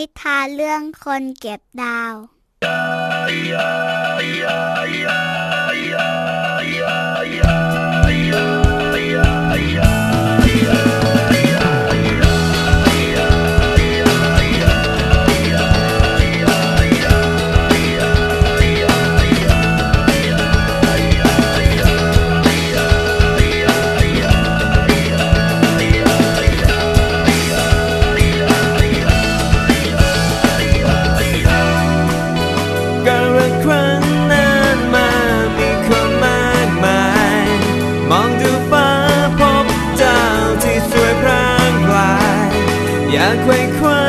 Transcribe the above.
นิทานเรื่องคนเก็บดาว 也ย困